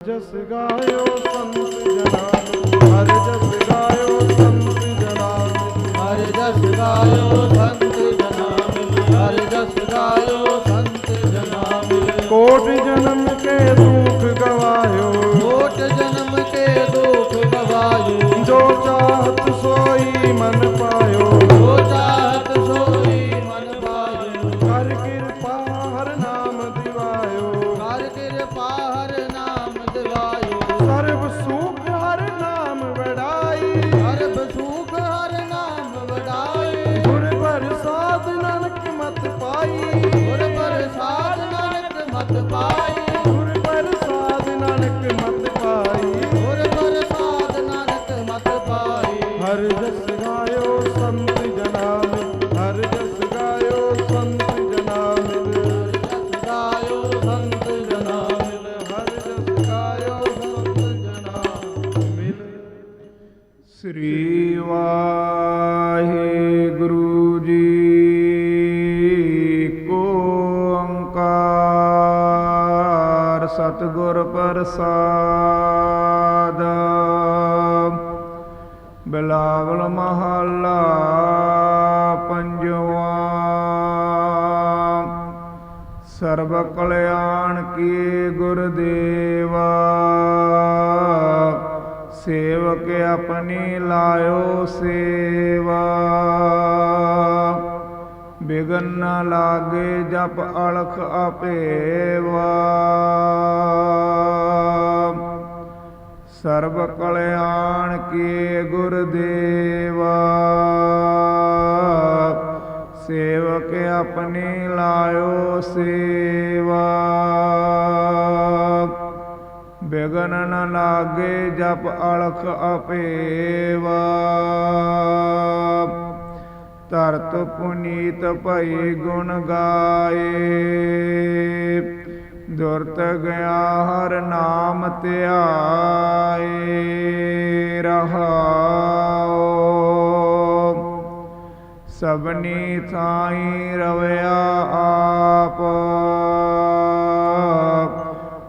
ਜਸ ਗਾਇਓ ਸੰਤ ਜਨਾਂ ਹਰ ਜਸ ਗਾਇਓ ਸੰਤ ਜਨਾਂ ਹਰ ਜਸ ਗਾਇਓ ਸੰਤ ਜਨਾ ਹਰ ਜਸ ਗਾਇਓ ਸੰਤ ਜਨਾ ਕੋਟ ਜਨਮ ਕੇ ਮਤ ਪਾਈ ਗੁਰ ਪ੍ਰਸਾਦ ਨਾਨਕ ਮਤ ਪਾਈ ਗੁਰ ਪ੍ਰਸਾਦ ਨਾਨਕ ਮਤ ਪਾਈ ਹਰ ਜਸ ਗਾਇਓ ਸੰਤ ਜਨਾ ਹਰ ਜਸ ਗਾਇਓ ਸੰਤ ਜਨਾ ਮਿਲ ਜਸ ਗਾਇਓ ਸੰਤ ਜਨਾ ਹਰ ਜਸ ਗਾਇਓ ਸੰਤ ਜਨਾ ਮਿਲ ਸ੍ਰੀ ਵਾਹਿਗੁਰੂ। ਸਰਬ ਕਲਿਆਣ ਕੀ ਗੁਰਦੇਵਾ। ਸੇਵਕ ਆਪਣੀ ਲਾਇਓ ਸੇਵਾ। ਬਿਗਨ ਨ ਲਾਗੇ ਜਪ ਅਲਖ ਆਪੇਵਾ। ਸਰਬ ਕਲਿਆਣ ਕੀ ਗੁਰਦੇਵਾ। ਆਪਣੀ ਲਾਇਓ ਸੇਵਾ। ਬਿਗਨ ਨ ਲਾਗੇ ਜਪ ਅਲਖ ਅਪੇਵਾ। ਤਰਤ ਪੁਨੀਤ ਭਈ ਗੁਣ ਗਾਏ। ਦੁਰਤ ਗਿਆ ਹਰ ਨਾਮ ਧਿਆਏ। ਰਹਾਓ ਸਭਨੀ ਥਾਈ ਰਵਿਆ ਆਪ।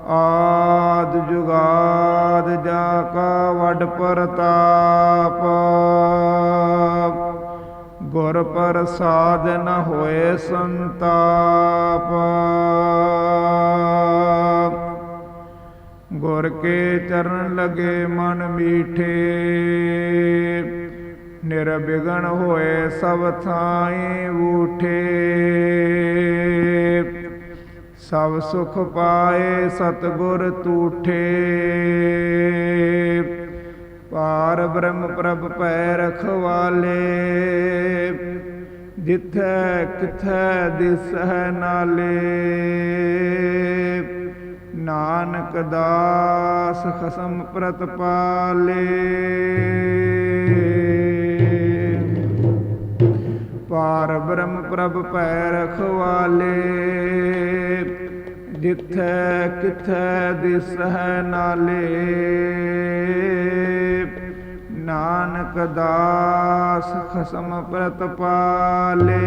ਆਦ ਜੁਗਾਦ ਜਾ ਕਾ ਵੱਡ ਪ੍ਰਤਾਪ। ਗੁਰ ਪ੍ਰਸਾਦ ਨ ਹੋਏ ਸੰਤਾਪ। ਗੁਰ ਕੇ ਚਰਨ ਲਗੇ ਮਨ ਮੀਠੇ। ਨਿਰਬਿਗਨ ਹੋਏ ਸਭ ਥਾਈ ਊਠੇ ਸਭ ਸੁਖ ਪਾਏ ਸਤਗੁਰ ਤੂਠੇ। ਪਾਰ ਬ੍ਰਹਮ ਪ੍ਰਭ ਪੈ ਰਖਵਾਲੇ। ਜਿਥੈ ਕਿਥੈ ਦਿਸਹਿ ਨਾਲੇ। ਨਾਨਕ ਦਾਸ ਖਸਮ ਪ੍ਰਤਪਾਲੇ। ਪਾਰ ਬ੍ਰਹਮ ਪ੍ਰਭ ਪੈ ਰਖਵਾਲੇ। ਜਿਥੈ ਕਿਥੈ ਦਿਸਹਿ ਨਾਲੇ। ਨਾਨਕ ਦਾਸ ਖਸਮ ਪ੍ਰਤਪਾਲੇ।